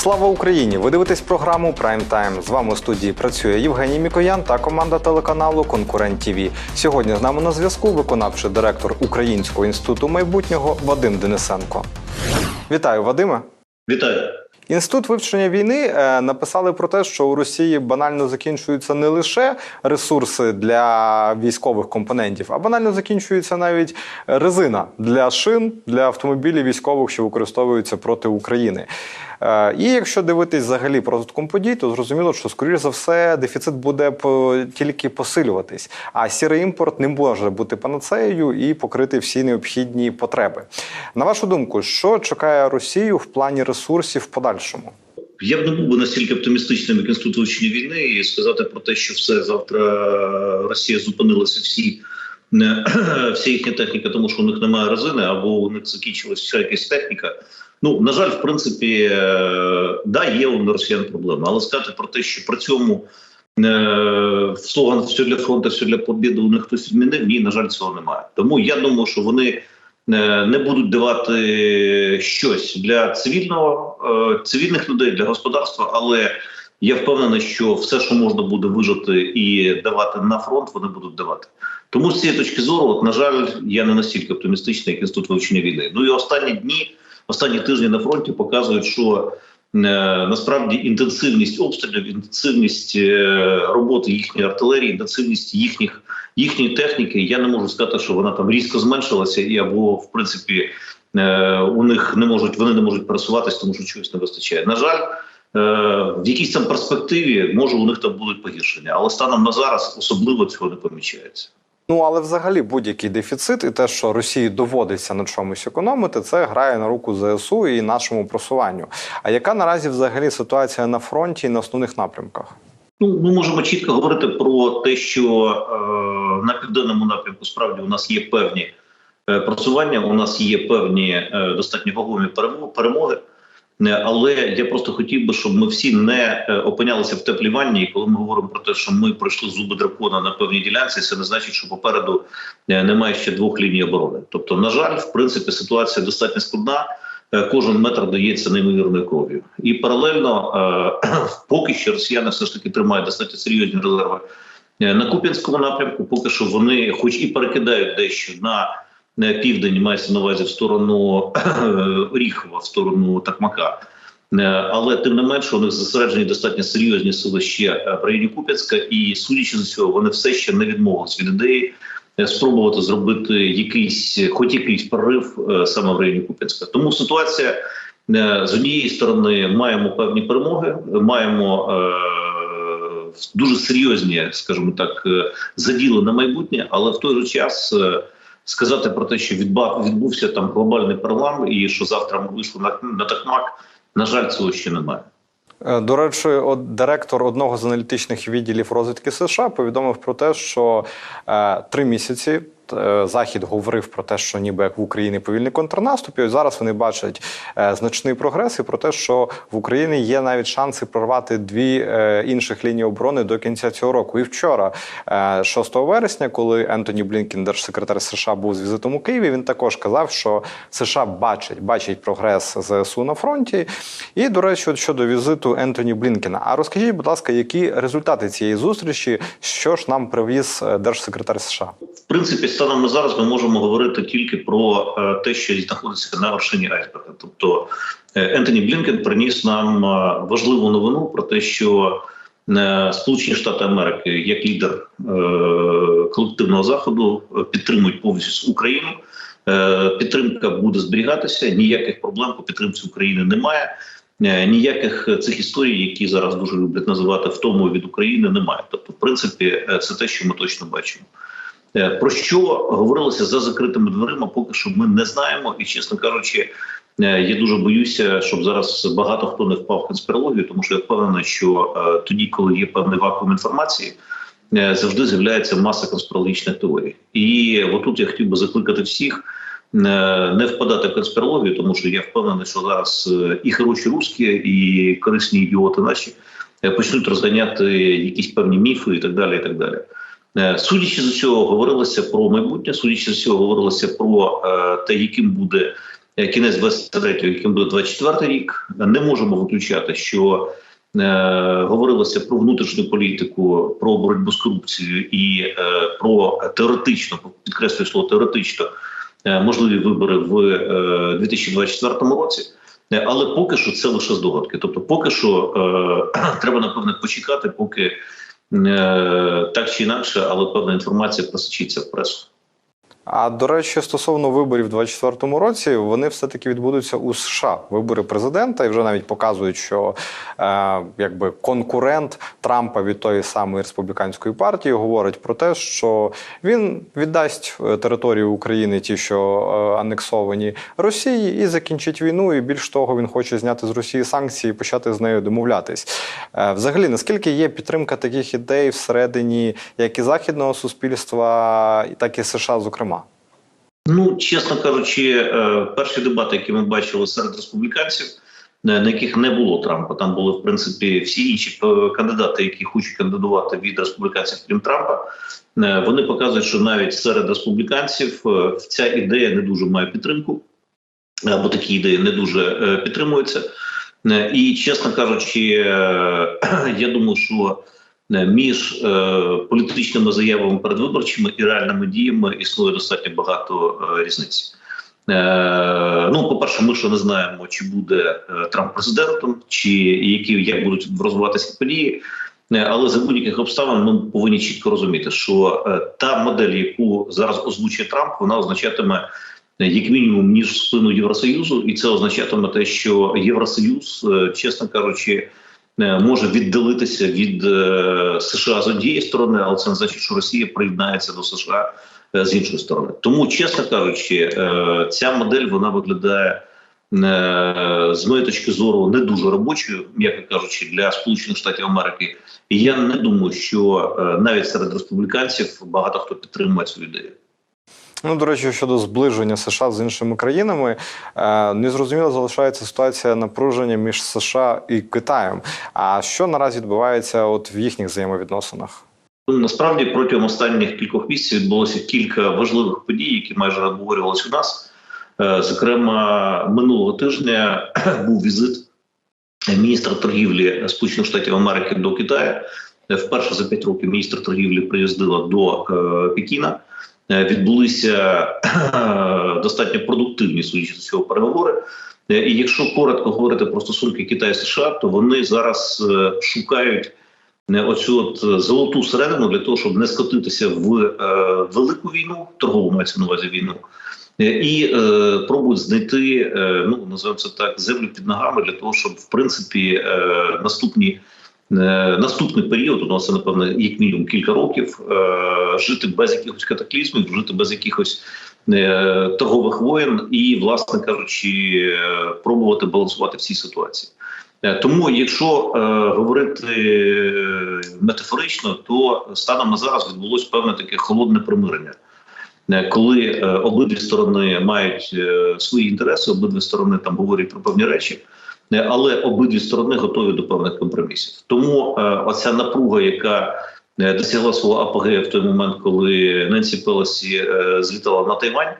Слава Україні! Ви дивитесь програму Прайм Тайм. З вами у студії працює Євгеній Мікоян та команда телеканалу Конкурент ТІВІ. Сьогодні з нами на зв'язку виконавчий директор Українського інституту майбутнього Вадим Денисенко. Вітаю, Вадиме! Вітаю. Інститут вивчення війни е, написали про те, що у Росії банально закінчуються не лише ресурси для військових компонентів, а банально закінчується навіть резина для шин для автомобілів військових, що використовуються проти України. Е, І якщо дивитись взагалі по розвитком подій, то зрозуміло, що скоріш за все дефіцит буде тільки посилюватись, а сірий імпорт не може бути панацеєю і покрити всі необхідні потреби. На вашу думку, що чекає Росію в плані ресурсів в подальшому? Я б не був би настільки оптимістичним, як інститут вивчення війни, і сказати про те, що все завтра Росія зупинилася всі. Вся їхня техніка, тому що у них немає резини, або у них закінчилася вся якась техніка. Ну на жаль, в принципі, е, да, є у росіян проблеми, але сказати про те, що при цьому е, слоган все для фронту, все для побіди, у них хтось змінив. Ні, на жаль, цього немає. Тому я думаю, що вони е, не будуть давати щось для цивільного цивільних людей, для господарства, але я впевнений, що все, що можна буде вижити і давати на фронт, вони будуть давати. Тому з цієї точки зору, от, на жаль, я не настільки оптимістичний, як інститут вивчення війни. Ну і останні дні, останні тижні на фронті показують, що е, насправді інтенсивність обстрілів, інтенсивність е, роботи їхньої артилерії, інтенсивність їхніх їхньої техніки. Я не можу сказати, що вона там різко зменшилася, і або в принципі е, у них не можуть вони не можуть пересуватись, тому що чогось не вистачає. На жаль. Е, В якійсь там перспективі може у них там будуть погіршення, але станом на зараз особливо цього не помічається. Ну але взагалі будь-який дефіцит і те, що Росії доводиться на чомусь економити, це грає на руку ЗСУ і нашому просуванню. А яка наразі взагалі ситуація на фронті і на основних напрямках? Ну, ми можемо чітко говорити про те, що е, на південному напрямку справді у нас є певні е, просування, у нас є певні е, достатньо вагомі перемо- перемоги. Не, Але я просто хотів би, щоб ми всі не е, опинялися в теплій ванні. І коли ми говоримо про те, що ми пройшли зуби дракона на певній ділянці, це не значить, що попереду е, немає ще двох ліній оборони. Тобто, на жаль, в принципі, ситуація достатньо складна. Е, Кожен метр дається неймовірною кров'ю, і паралельно, е, поки що росіяни все ж таки тримають достатньо серйозні резерви е, на Куп'янському напрямку. Поки що вони, хоч і перекидають дещо на е, південь, мається на увазі в сторону Оріхова, в сторону Такмака. Е, Але тим не менше у них зосереджені достатньо серйозні сили ще е, в районі Куп'янська, і судячи з цього, вони все ще не відмовились від ідеї е, спробувати зробити якийсь, хоч якийсь прорив саме в районі Куп'янська. Тому ситуація з однієї сторони маємо певні перемоги, маємо дуже серйозні, скажімо так, заділи на майбутнє, але в той же час. Сказати про те, що відбувся там глобальний пролам, і що завтра ми вийшли на, на такмак, на жаль, цього ще немає. Е, До речі, от директор одного з аналітичних відділів розвідки США повідомив про те, що е, три місяці Захід говорив про те, що ніби як в Україні повільний контрнаступ, і зараз вони бачать е, значний прогрес і про те, що в Україні є навіть шанси прорвати дві е, інших лінії оборони до кінця цього року. І вчора, е, 6 вересня, коли Ентоні Блінкен, держсекретар США, був з візитом у Києві, він також казав, що США бачать, бачать прогрес ЗСУ на фронті. І, до речі, щодо візиту Ентоні Блінкена. А розкажіть, будь ласка, які результати цієї зустрічі, що ж нам привіз е, держсекретар США? В принципі, станом на зараз ми можемо говорити тільки про е, те, що знаходиться на вершині айсберга. Тобто е, Ентоні Блінкен приніс нам е, важливу новину про те, що Сполучені Штати Америки як лідер колективного заходу підтримують повністю Україну. Підтримка буде зберігатися. Ніяких проблем по підтримці України немає. Ніяких цих історій, які зараз дуже люблять називати втомою від України, немає. Тобто, в принципі, це те, що ми точно бачимо. Е, Про що говорилося за закритими дверима, поки що ми не знаємо, і чесно кажучи, е, я дуже боюся, щоб зараз багато хто не впав в конспірологію, тому що я впевнений, що е, тоді, коли є певний вакуум інформації, завжди з'являється маса конспірологічних теорій. І отут я хотів би закликати всіх. Не впадати в конспірологію, тому що я впевнений, що зараз і хороші русські, і корисні ідіоти наші почнуть розганяти якісь певні міфи і так далі. І так далі. Е, Судячи з цього, говорилося про майбутнє, судячи з цього, говорилося про е, те, яким буде е, кінець 23-го, яким буде 24-й рік. Не можемо виключати, що говорилося про внутрішню політику, про боротьбу з корупцією і про теоретично, підкреслюю слово теоретично, можливі вибори в е, 2024 році. Але поки що це лише здогадки. Тобто, поки що треба напевне почекати, поки так чи інакше, але певна інформація просочиться в пресу. А до речі, стосовно виборів у 2024 році, вони все-таки відбудуться у США. Вибори президента, і вже навіть показують, що е, якби конкурент Трампа від тої самої республіканської партії говорить про те, що він віддасть е, територію України, ті, що е, анексовані Росії, і закінчить війну. І більш того, він хоче зняти з Росії санкції і почати з нею домовлятись. Е, взагалі, наскільки є підтримка таких ідей всередині як і західного суспільства, так і США, зокрема. Ну, чесно кажучи, е, перші дебати, які ми бачили серед республіканців, е, на яких не було Трампа, там були в принципі всі інші е, кандидати, які хочуть кандидувати від республіканців, крім Трампа. Вони показують, що навіть серед республіканців ця ідея не дуже має підтримку, або такі ідеї не дуже підтримуються. І чесно кажучи, я думаю, що між е, політичними заявами передвиборчими і реальними діями існує достатньо багато е, різниць. Е, ну, по-перше, ми ще не знаємо, чи буде е, Трамп президентом, чи які як будуть розвиватися події. Е, Але за будь-яких обставин ми повинні чітко розуміти, що е, та модель, яку зараз озвучує Трамп, вона означатиме е, як мінімум ніж спину Євросоюзу, і це означатиме те, що Євросоюз, е, чесно кажучи, е, може віддалитися від е, США з однієї сторони, але це не значить, що Росія приєднається до США е, з іншої сторони. Тому, чесно кажучи, е, ця модель вона виглядає. е, З моєї точки зору не дуже робочою, м'яко кажучи, для Сполучених Штатів Америки. І я не думаю, що е, навіть серед республіканців багато хто підтримує цю ідею. Ну, до речі, щодо зближення США з іншими країнами, е, незрозуміло залишається ситуація напруження між США і Китаєм. А що наразі відбувається от в їхніх взаємовідносинах? Насправді протягом останніх кількох місяців відбулося кілька важливих подій, які майже обговорювалися у нас. Е, Зокрема, минулого тижня був візит міністра торгівлі Сполучених Штатів Америки до Китаю. Вперше за п'ять років міністр торгівлі приїздила до е, Пекіна. Е, Відбулися достатньо продуктивні судячи з цього переговори. Е, І якщо коротко говорити про стосунки Китаю США, то вони зараз е, шукають оцю от золоту середину для того, щоб не скотитися в велику війну, торгову мається на увазі війну, і пробують знайти, ну називаємо це так, землю під ногами для того, щоб в принципі наступні. Е, Наступний період, у нас це напевно як мінімум кілька років, е, жити без якихось катаклізмів, жити без якихось е, торгових воєн і, власне кажучи, пробувати балансувати всі ситуації. Тому, якщо е, говорити метафорично, то станом на зараз відбулось певне таке холодне примирення, коли е, обидві сторони мають е, свої інтереси, обидві сторони там говорять про певні речі, але обидві сторони готові до певних компромісів. Тому е, оця напруга, яка е, досягла свого апогею в той момент, коли Ненсі Пелосі е, злітала на Тайвань.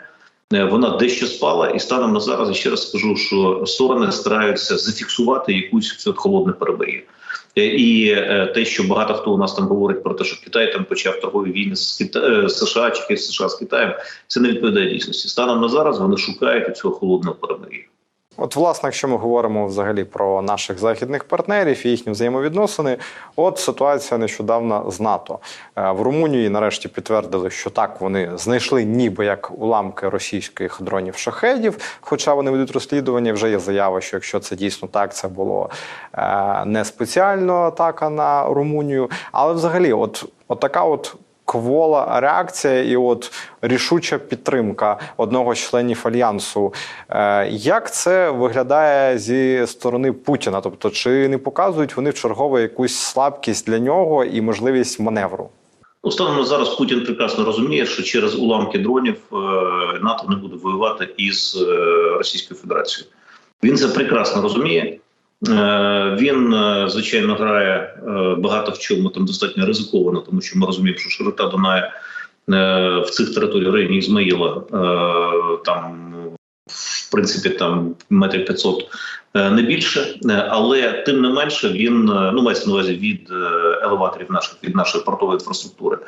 Е, Вона дещо спала, і станом на зараз я ще раз скажу, що сторони стараються зафіксувати якусь холодне перебиє. Е, І е, те, що багато хто у нас там говорить про те, що Китай там почав торгові війни з Кита... е, США чи США з Китаєм, це не відповідає дійсності. Станом на зараз вони шукають цього холодного перемир'я. От, власне, якщо ми говоримо взагалі про наших західних партнерів і їхні взаємовідносини, от ситуація нещодавно з НАТО Е, в Румунії. Нарешті підтвердили, що так вони знайшли ніби як уламки російських дронів шахедів. Хоча вони ведуть розслідування, вже є заява, що якщо це дійсно так, це було е, не спеціально атака на Румунію. Але взагалі, от, от така от квола реакція і от рішуча підтримка одного з членів альянсу. Е, Як це виглядає зі сторони Путіна? Тобто, чи не показують вони в чергове якусь слабкість для нього і можливість маневру? Ну, станом зараз Путін прекрасно розуміє, що через уламки дронів е, НАТО не буде воювати із е, Російською Федерацією. Він це прекрасно розуміє. Е, Він, е, звичайно, грає е, багато в чому там достатньо ризиковано, тому що ми розуміємо, що широта Дунаю е, в цих територіях районі Ізмаїла там в принципі там метрів 500 е, не більше, але тим не менше він ну мається на увазі від елеваторів наших від нашої портової інфраструктури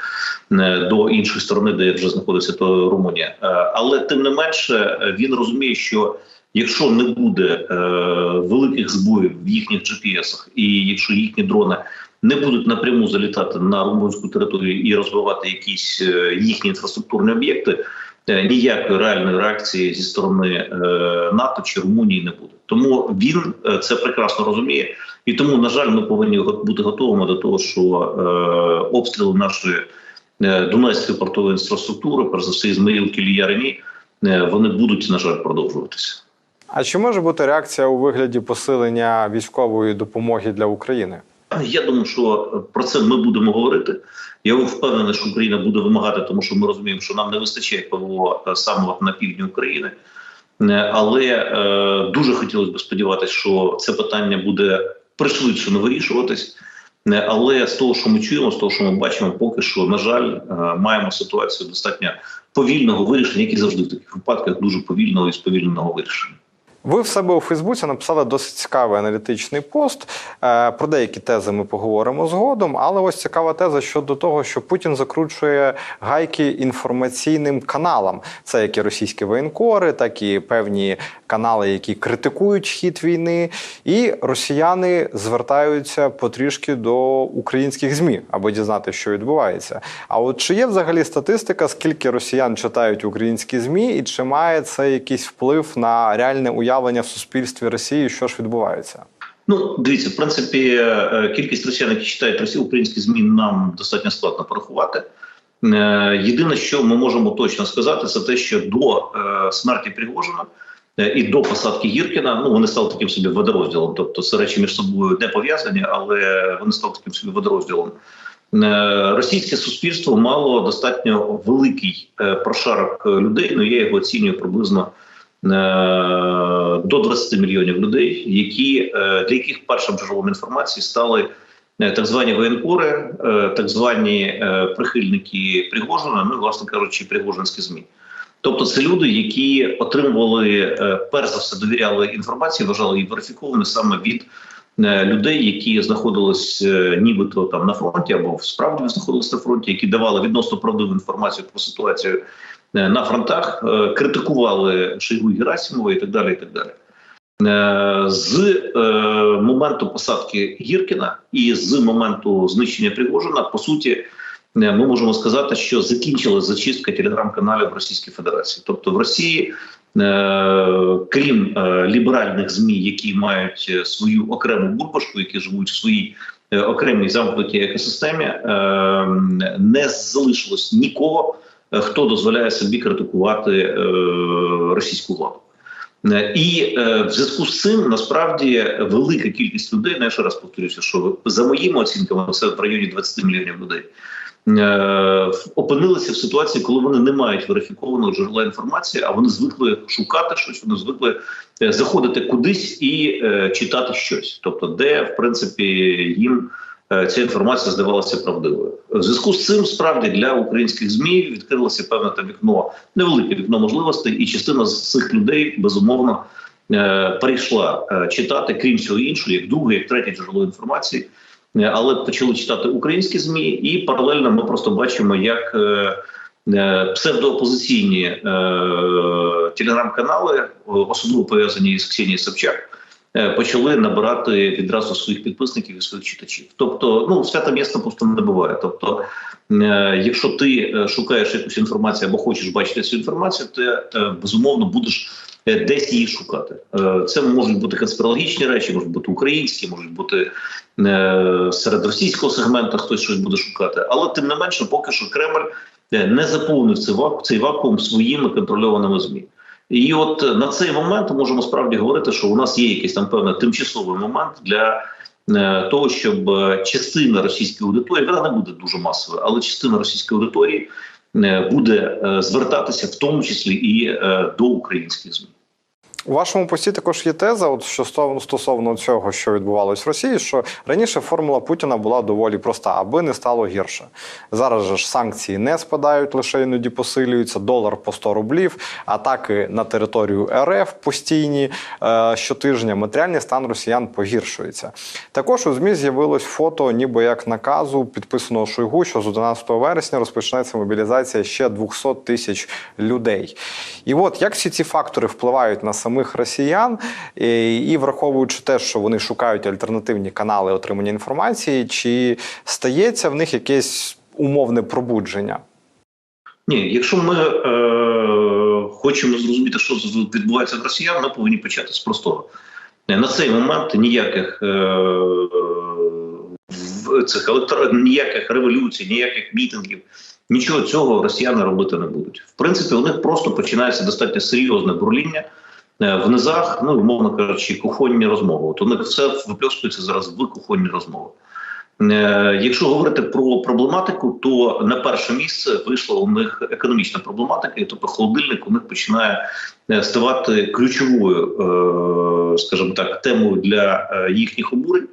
до іншої сторони, де вже знаходиться то Румунія. Але тим не менше він розуміє, що якщо не буде е, великих збоїв в їхніх GPS-ах, і якщо їхні дрони не будуть напряму залітати на румунську територію і розвивати якісь е, їхні інфраструктурні об'єкти, е, ніякої реальної реакції зі сторони е, НАТО чи Румунії не буде. Тому він е, це прекрасно розуміє, і тому, на жаль, ми повинні бути готовими до того, що е, обстріли нашої е, Дунайської портової інфраструктури, перш за все, Ізмаїл Кілія е, вони будуть на жаль продовжуватися. А чи може бути реакція у вигляді посилення військової допомоги для України? Я думаю, що про це ми будемо говорити. Я впевнений, що Україна буде вимагати, тому що ми розуміємо, що нам не вистачає ПВО е, саме на півдні України. Е, Але е, дуже хотілося б сподіватися, що це питання буде пришвидшено вирішуватись. Е, Але з того, що ми чуємо, з того, що ми бачимо, поки що, на жаль, маємо ситуацію достатньо повільного вирішення, як і завжди в таких випадках, дуже повільного і сповільненого вирішення. Ви в себе у Фейсбуці написали досить цікавий аналітичний пост. Е, Про деякі тези ми поговоримо згодом. Але ось цікава теза щодо того, що Путін закручує гайки інформаційним каналам. Це як і російські воєнкори, так і певні канали, які критикують хід війни. І росіяни звертаються потрішки до українських змі, аби дізнати, що відбувається. А от чи є взагалі статистика, скільки росіян читають українські змі, і чи має це якийсь вплив на реальне уявлення в суспільстві Росії, що ж відбувається? Ну, дивіться, в принципі, е, кількість росіян, які читають Росію, українські ЗМІ нам достатньо складно порахувати. Е, Єдине, що ми можемо точно сказати, це те, що до е, смерті Пригожина і до посадки Гіркіна, ну вони стали таким собі водорозділом. Тобто це речі між собою не пов'язані, але вони стали таким собі водорозділом. Російське суспільство мало достатньо великий прошарок людей. Ну я його оцінюю приблизно до 20 мільйонів людей, які е, для яких першим джерелом інформації стали е, так звані воєнкори, е, так звані е, прихильники Пригожина, ну власне кажучи, Пригожинські змі. Тобто, це люди, які отримували е, перш за все довіряли інформації, вважали її верифікованою саме від е, людей, які знаходились е, нібито там на фронті або справді знаходились на фронті, які давали відносно правдиву інформацію про ситуацію е, на фронтах, е, критикували Шойгу Герасимова і так далі. І так далі. Е, З е, моменту посадки Гіркіна і з моменту знищення Пригожина, по суті, е, ми можемо сказати, що закінчилась зачистка телеграм-каналів в Російській Федерації. Тобто в Росії, е, крім е, ліберальних змі, які мають е, свою окрему бульбашку, які живуть в своїй е, окремій замкнутій екосистемі, е, не залишилось нікого, е, хто дозволяє собі критикувати е, російську владу. Е, І е, в зв'язку з цим насправді велика кількість людей, ну, я ще раз повторюся, що за моїми оцінками це в районі 20 мільйонів людей. е, Опинилися в ситуації, коли вони не мають верифікованого джерела інформації, а вони звикли шукати щось, вони звикли е, заходити кудись і е, читати щось, тобто, де в принципі їм е, ця інформація здавалася правдивою. В зв'язку з цим справді для українських змі відкрилося певне там вікно, невелике вікно можливостей, і частина з цих людей безумовно е, перейшла е, читати, крім всього іншого, як друге, як третє джерело інформації. Е, Але почали читати українські змі, і паралельно ми просто бачимо, як е, е, псевдоопозиційні е, телеграм-канали, е, особливо пов'язані з Ксенією Собчак, е, почали набирати відразу своїх підписників і своїх читачів. Тобто, ну свята місто просто не буває. Тобто, е, якщо ти е, шукаєш якусь інформацію або хочеш бачити цю інформацію, ти е, безумовно будеш. е, Десь її шукати. Е, Це можуть бути конспірологічні речі, можуть бути українські, можуть бути е, серед російського сегменту хтось щось буде шукати. Але тим не менше, поки що Кремль е, не заповнив цей вакуум своїми контрольованими змі. І от е, на цей момент ми можемо справді говорити, що у нас є якийсь там певний тимчасовий момент для е, того, щоб е, частина російської аудиторії, вона не буде дуже масовою, але частина російської аудиторії буде звертатися в тому числі і до українських змі. У вашому пості також є теза, от що стосовно- цього, що відбувалось в Росії, що раніше формула Путіна була доволі проста, аби не стало гірше. Зараз же ж санкції не спадають, лише іноді посилюються. Долар по 100 рублів, атаки на територію РФ постійні е, щотижня. Матеріальний стан росіян погіршується. Також у ЗМІ з'явилось фото, ніби як наказу підписаного Шойгу, що з 11 вересня розпочнеться мобілізація ще 200 тисяч людей. І от як всі ці фактори впливають на самих росіян, і, враховуючи те, що вони шукають альтернативні канали отримання інформації, чи стається в них якесь умовне пробудження? Ні, якщо ми е, хочемо зрозуміти, що відбувається в росіян, ми повинні почати з простого. Е, На цей момент ніяких е, цих електро... ніяких революцій, ніяких мітингів, нічого цього росіяни робити не будуть. В принципі, у них просто починається достатньо серйозне бурління в низах, ну умовно кажучи, кухонні розмови. От у них все випльоскується зараз в кухонні розмови. Е, Якщо говорити про проблематику, то на перше місце вийшла у них економічна проблематика, і тобто холодильник у них починає е, ставати ключовою, е, скажімо так, темою для е, їхніх обурень.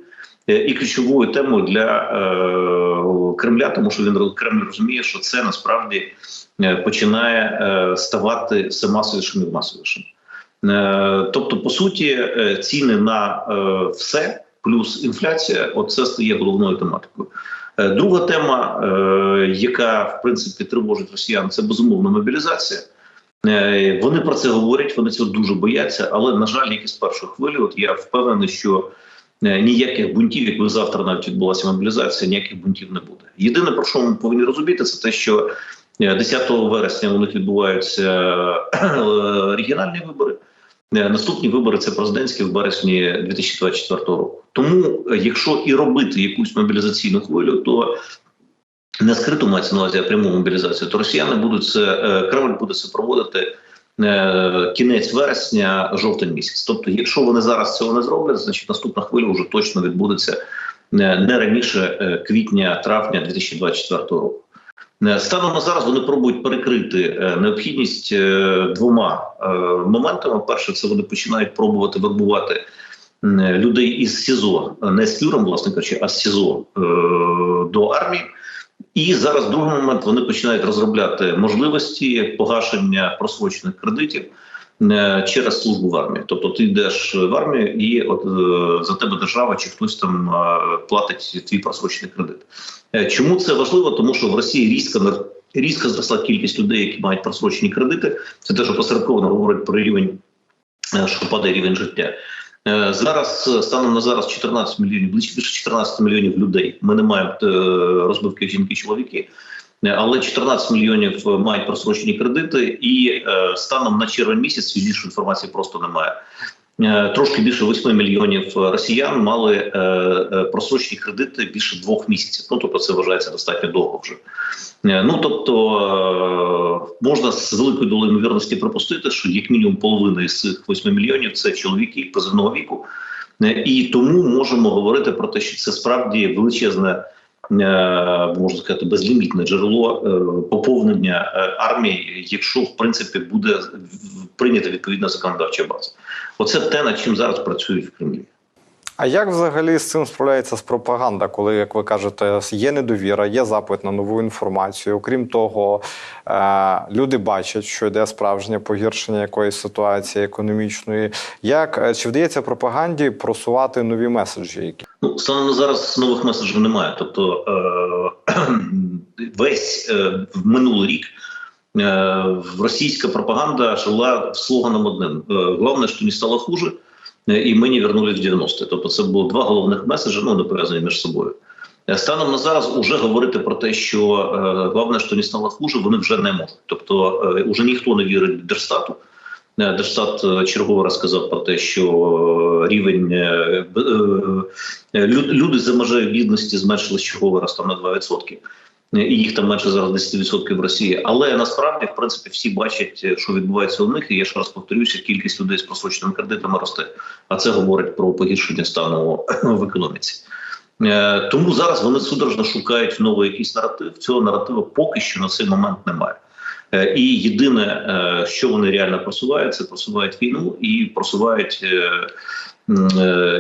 е, І ключовою темою для е, Кремля, тому що він Кремль розуміє, що це насправді е, починає е, ставати все масовішим і масовішим. Е, тобто, по суті, е, ціни на е, все плюс інфляція, оце стає головною тематикою. Друга тема, яка в принципі тривожить росіян, це безумовна мобілізація. Вони про це говорять, вони цього дуже бояться, але на жаль, як і з першої хвилі, от я впевнений, що ніяких бунтів, якби завтра навіть відбулася мобілізація, ніяких бунтів не буде. Єдине про що ми повинні розуміти, це те, що е, 10 вересня у них відбуваються регіональні вибори. Е, Наступні вибори це президентські в березні 2024 року. Тому, е, якщо і робити якусь мобілізаційну хвилю, то не скриту мається на увазі, а пряму мобілізацію, то росіяни будуть це е, Кремль буде це проводити кінець вересня, жовтень місяць. Тобто, якщо вони зараз цього не зроблять, значить наступна хвиля вже точно відбудеться не раніше квітня-травня 2024 року. Е, Станом на зараз вони пробують перекрити е, необхідність е, двома моментами. Перше, це вони починають пробувати вербувати людей із СІЗО, не з тюрем, власне кажучи, а з СІЗО до армії. І зараз другий момент вони починають розробляти можливості погашення просрочених кредитів через службу в армії. Тобто ти йдеш в армію, і от е, за тебе держава чи хтось там е, платить твій просрочений кредит. Е, Чому це важливо? Тому що в Росії різко різко зросла кількість людей, які мають просрочені кредити. Це те, що посередковано говорить про рівень, е, що падає рівень життя. Е, Зараз е, станом на зараз 14 мільйонів, ближче більше 14 мільйонів людей. Ми не маємо е, розбивки жінки-чоловіки, е, але 14 мільйонів е, мають просрочені кредити, і е, станом на червень місяць більше інформації просто немає. Е, Трошки більше 8 мільйонів росіян мали е, е, просрочені кредити більше двох місяців. Ну тобто це вважається достатньо довго вже. Е, Ну тобто е, можна з великою долею ймовірності припустити, що як мінімум половина із цих 8 мільйонів це чоловіки позивного віку, Е, і тому можемо говорити про те, що це справді величезне. Е, Можна сказати, безлімітне джерело е, поповнення е, армії, якщо в принципі буде прийнята відповідна законодавча база. Оце те, над чим зараз працюють в Кремлі. А як взагалі з цим справляється з пропаганда, коли, як ви кажете, є недовіра, є запит на нову інформацію? Окрім того, е, люди бачать, що йде справжнє погіршення якоїсь ситуації економічної. Як е, чи вдається пропаганді просувати нові меседжі? Які Ну, станом на зараз нових меседжів немає. Тобто е- весь минулий рік російська пропаганда жила слоганом одним: головне, що не стало хуже, і ми не вернулись в 90-ті. Тобто, це було два головних меседжі, ну не пов'язані між собою. Е, Станом на зараз уже говорити про те, що е, головне, що не стало хуже, вони вже не можуть. Тобто, е, уже ніхто не вірить Держстату. Держстат чергово раз сказав про те, що рівень лю- люди за межею бідності зменшились черговий раз там на 2%. Е, І їх там менше зараз 10% в Росії. Але насправді, в принципі, всі бачать, е, що відбувається у них. І я ще раз повторюся, кількість людей з просроченими кредитами росте. А це говорить про погіршення стану в економіці. Е, Тому зараз вони судорожно шукають новий якийсь наратив. Цього наративу поки що на цей момент немає. І єдине, що вони реально просувають, це просувають війну і просувають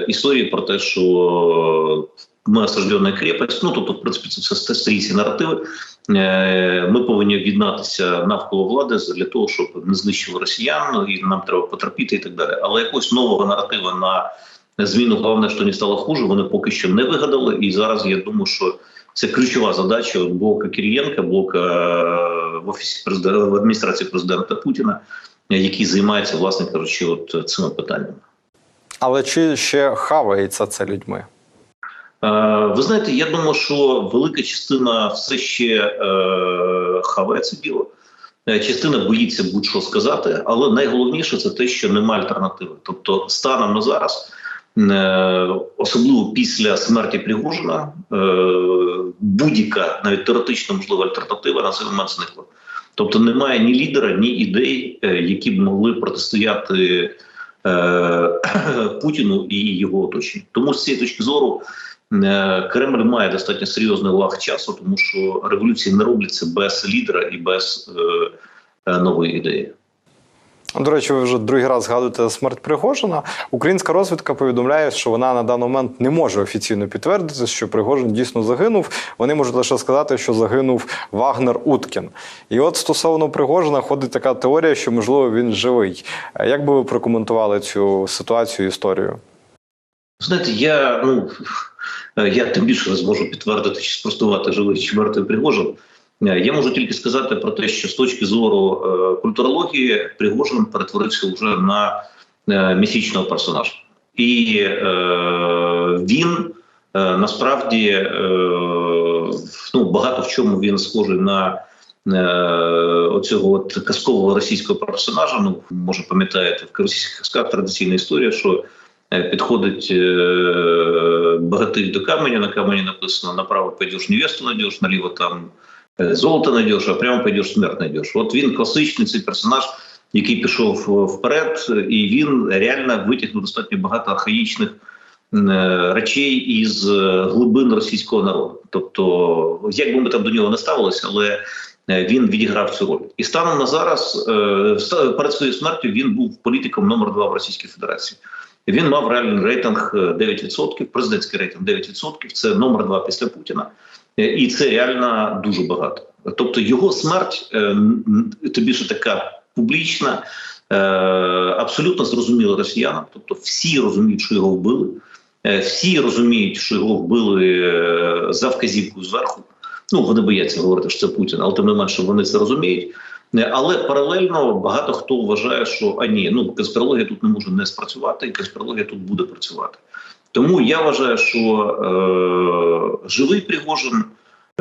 історії про те, що осаждена крепость. Ну тобто, в принципі, це все старі ці наративи. Е, Ми повинні об'єднатися навколо влади для того, щоб не знищили росіян, і нам треба потерпіти і так далі. Але якогось нового наратива на зміну, головне, що не стало хуже, вони поки що не вигадали. І зараз я думаю, що це ключова задача блока Кирієнка, блока е, в офісі президента в адміністрації президента Путіна, який займається, власне кажучи, от цими питаннями. Але чи ще хавається це людьми? Е, Ви знаєте, я думаю, що велика частина все ще е, хаває це діло. Е, Частина боїться будь-що сказати, але найголовніше це те, що немає альтернативи. Тобто, станом на зараз, особливо після смерті Пригожина, будь-яка навіть теоретично можлива альтернатива на цей момент зникла. Тобто немає ні лідера, ні ідей, які б могли протистояти Путіну і його оточенню. Тому з цієї точки зору. Е, Кремль має достатньо серйозний лаг часу, тому що революції не робляться без лідера і без е, е, нової ідеї. До речі, ви вже другий раз згадуєте смерть Пригожина. Українська розвідка повідомляє, що вона на даний момент не може офіційно підтвердити, що Пригожин дійсно загинув. Вони можуть лише сказати, що загинув Вагнер Уткін. І от стосовно Пригожина ходить така теорія, що можливо він живий. Як би ви прокоментували цю ситуацію історію? Знаєте, я ну я тим більше не зможу підтвердити чи спростувати живий чи мертвий Пригожин. Я можу тільки сказати про те, що з точки зору е, культурології Пригожин перетворився вже на е, міфічного персонажа, і е, він е, насправді е, ну, багато в чому він схожий на е, оцього от казкового російського персонажа. Ну, може, пам'ятаєте, в російських казках традиційна історія, що підходить е, багатий до каменя, на камені написано направо пойдеш невесту найдеш, наліво там е, золото найдеш, а прямо пойдеш смерть найдеш. От він класичний цей персонаж, який пішов е, вперед, і він реально витягнув достатньо багато архаїчних е, речей із е, глибин російського народу. Тобто, як би ми там до нього не ставилися, але е, він відіграв цю роль. І станом на зараз, е, перед своєю смертю, він був політиком номер два в Російській Федерації. Він мав реальний рейтинг е, 9%, президентський рейтинг 9%, це номер два після Путіна. Е, І це реально дуже багато. Тобто його смерть, е, м, більше така публічна, е, абсолютно зрозуміла росіянам. Тобто всі розуміють, що його вбили, Е, всі розуміють, що його вбили е, за вказівкою зверху. Ну вони бояться говорити, що це Путін, але тим не менше вони це розуміють. Але паралельно багато хто вважає, що а ні, ну конспірологія тут не може не спрацювати, і конспірологія тут буде працювати. Тому я вважаю, що е, живий Пригожин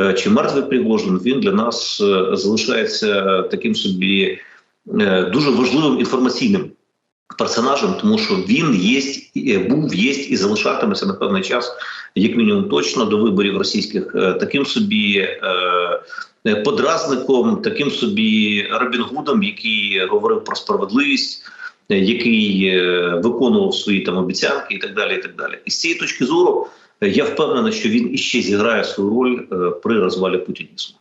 е, чи мертвий Пригожин він для нас е, залишається таким собі е, дуже важливим інформаційним персонажем, тому що він є, е, був, є і залишатиметься на певний час, як мінімум, точно до виборів російських, е, таким собі. Е, Подразником, таким собі Робін Гудом, який говорив про справедливість, е, який е, виконував свої там обіцянки, і так далі. І так далі. І з цієї точки зору е, я впевнений, що він іще зіграє свою роль е, при розвалі путінізму.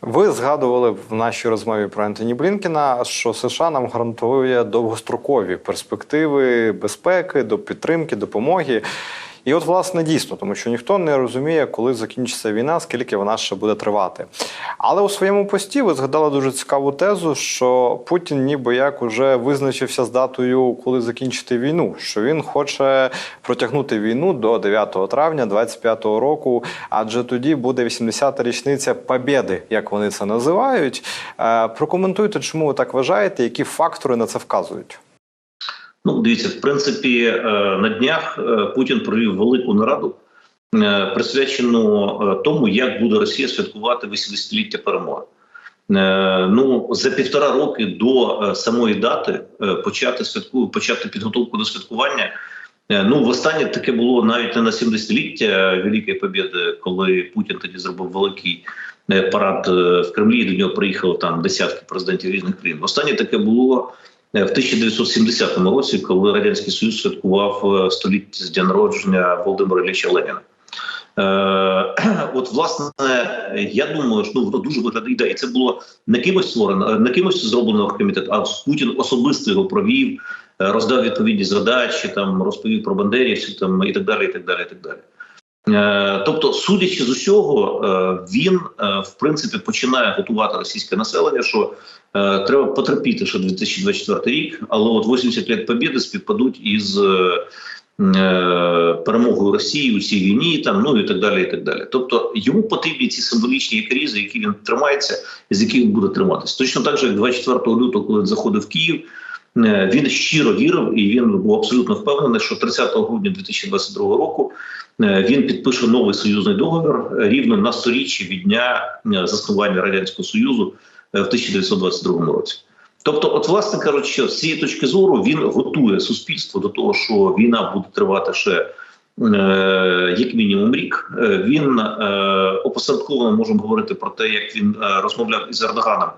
Ви згадували в нашій розмові про Ентоні Блінкіна, що США нам гарантує довгострокові перспективи безпеки, до підтримки, допомоги. І от, власне, дійсно, тому що ніхто не розуміє, коли закінчиться війна, скільки вона ще буде тривати. Але у своєму пості ви згадали дуже цікаву тезу, що Путін ніби як уже визначився з датою, коли закінчити війну. Що він хоче протягнути війну до 9 травня 25-го року, адже тоді буде 80-та річниця Побєди, як вони це називають. Е, Прокоментуйте, чому ви так вважаєте, які фактори на це вказують. Ну, дивіться, в принципі, е, на днях е, Путін провів велику нараду, е, присвячену тому, як буде Росія святкувати 80-ліття перемоги. Ну, за півтора роки до самої дати почати святку, почати підготовку до святкування. Ну, востаннє таке було навіть не на 70-ліття Великої Побєди, коли Путін тоді зробив великий парад в Кремлі. і До нього приїхало там десятки президентів різних країн. Останнє таке було в 1970 році, коли радянський союз святкував е, століття з дня народження Володимира Ілліча Леніна. Е, от, власне, я думаю, що ну, воно дуже виглядає. І це було не кимось створено, не кимось зроблено комітет, а Путін особисто його провів, е, роздав відповідні задачі, там розповів про бандерівців там і так далі. І так далі, і так далі. Е, Тобто, судячи з усього, е, він е, в принципі починає готувати російське населення, що треба потерпіти ще 2024 рік, але от 80 лет побіди співпадуть із перемогою Росії у цій війні, там ну і так далі. І так далі. Тобто йому потрібні ці символічні крізи, які він тримається, і з яких він буде триматися. Точно так же, як 24 лютого, коли він заходив в Київ. Е, Він щиро вірив, і він був абсолютно впевнений, що 30 грудня 2022 року е, він підпише новий союзний договір е, рівно на сторіччя від дня заснування радянського союзу в 1922 році. Тобто, от, власне кажучи, з цієї точки зору він готує суспільство до того, що війна буде тривати ще як мінімум рік. Він опосередковано можемо говорити про те, як він розмовляв із Ердоганом.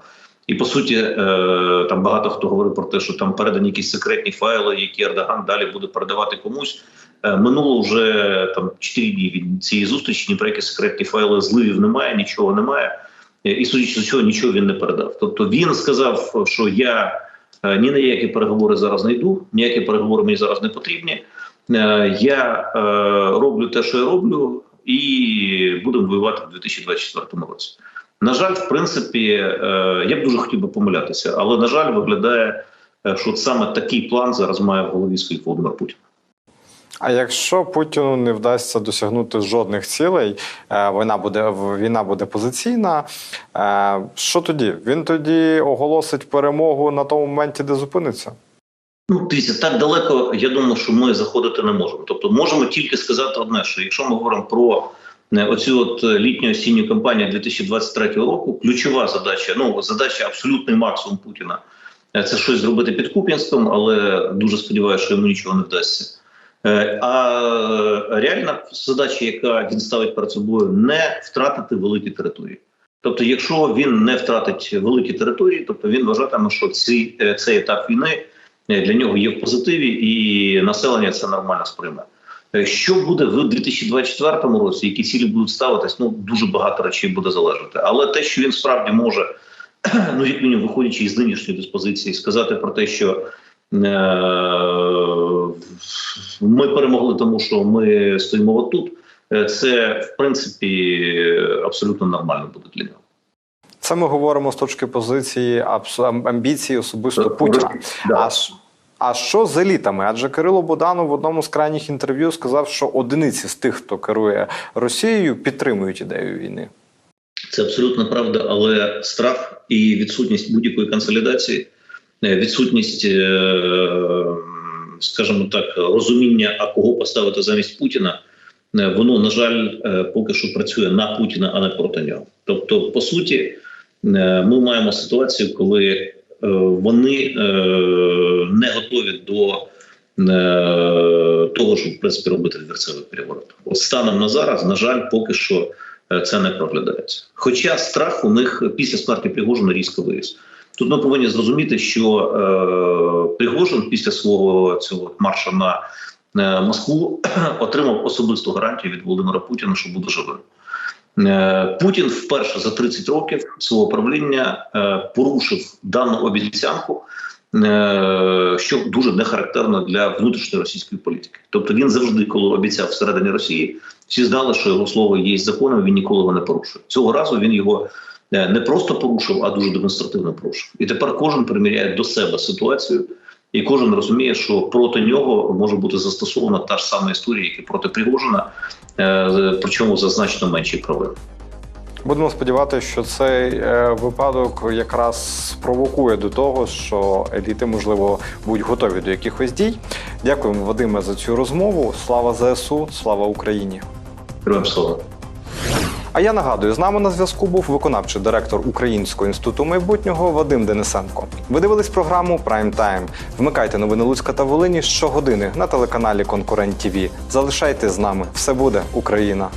І по суті, е, там багато хто говорив про те, що там передані якісь секретні файли, які Ердоган далі буде передавати комусь. Е, Минуло вже там 4 дні від цієї зустрічі. Ні про які секретні файли зливів немає, нічого немає. Е, І судячи з цього, нічого він не передав. Тобто він сказав, що я ні на які переговори зараз не йду, ніякі переговори мені зараз не потрібні. Я роблю те, що я роблю, і будемо воювати в 2024 році. На жаль, в принципі, е, я б дуже хотів би помилятися, але на жаль, виглядає, е, що саме такий план зараз має в голові свій Володимир Путін. А якщо Путіну не вдасться досягнути жодних цілей, е, війна буде війна буде позиційна. Що тоді? Він тоді оголосить перемогу на тому моменті, де зупиниться. Ну, дивіться, так далеко, я думаю, що ми заходити не можемо. Тобто, можемо тільки сказати одне, що якщо ми говоримо про оцю от літню осінню кампанію 2023 року, ключова задача, ну задача абсолютний максимум Путіна е, це щось зробити під Куп'янськом, але дуже сподіваюся, що йому нічого не вдасться. Е, А реальна задача, яка він ставить перед собою, не втратити великі території. Тобто, якщо він не втратить великі території, тобто він вважатиме, що е, цей етап війни е, для нього є в позитиві, і населення це нормально сприйме. Е, Що буде в 2024 році, які цілі будуть ставитись, ну дуже багато речей буде залежати. Але те, що він справді може, ну як мінімум, виходячи із нинішньої диспозиції, сказати про те, що е- ми перемогли, тому що ми стоїмо отут, е, це в принципі абсолютно нормально буде для нього. Це ми говоримо з точки позиції амбіції особисто Путіна. да. А, а що з елітами? Адже Кирило Буданов в одному з крайніх інтерв'ю сказав, що одиниці з тих, хто керує Росією, підтримують ідею війни. Це абсолютно правда, але страх і відсутність будь-якої консолідації, е, відсутність, е, скажімо так, розуміння, а кого поставити замість Путіна, е, воно на жаль поки що працює на Путіна, а не проти нього. Тобто, по суті, ми маємо ситуацію, коли вони е, не готові до е, того, щоб в принципі робити дверцевий переворот. От станом на зараз, на жаль, поки що е, це не проглядається. Хоча страх у них після смерті Пригожина різко виріс. Тут ми повинні зрозуміти, що е, Пригожин після свого цього маршу на е, Москву отримав особисту гарантію від Володимира Путіна, що буде живим. Е, Путін вперше за 30 років свого правління е, порушив дану обіцянку, е, що дуже не характерно для внутрішньої російської політики. Тобто він завжди, коли обіцяв всередині Росії, всі знали, що його слово є законом, він ніколи його не порушує. Цього разу він його не просто порушив, а дуже демонстративно порушив. І тепер кожен приміряє до себе ситуацію. І кожен розуміє, що проти нього може бути застосована та ж сама історія, як і проти Пригожина, е, причому за значно менші проблеми. Будемо сподіватися, що цей е, випадок якраз спровокує до того, що еліти, можливо, будуть готові до якихось дій. Дякуємо, Вадиме, за цю розмову. Слава ЗСУ, слава Україні! Героям слава. А я нагадую, з нами на зв'язку був виконавчий директор Українського інституту майбутнього Вадим Денисенко. Ви дивились програму Прайм Тайм. Вмикайте новини Луцька та Волині щогодини на телеканалі Конкурент ТВ. Залишайте з нами. Все буде Україна.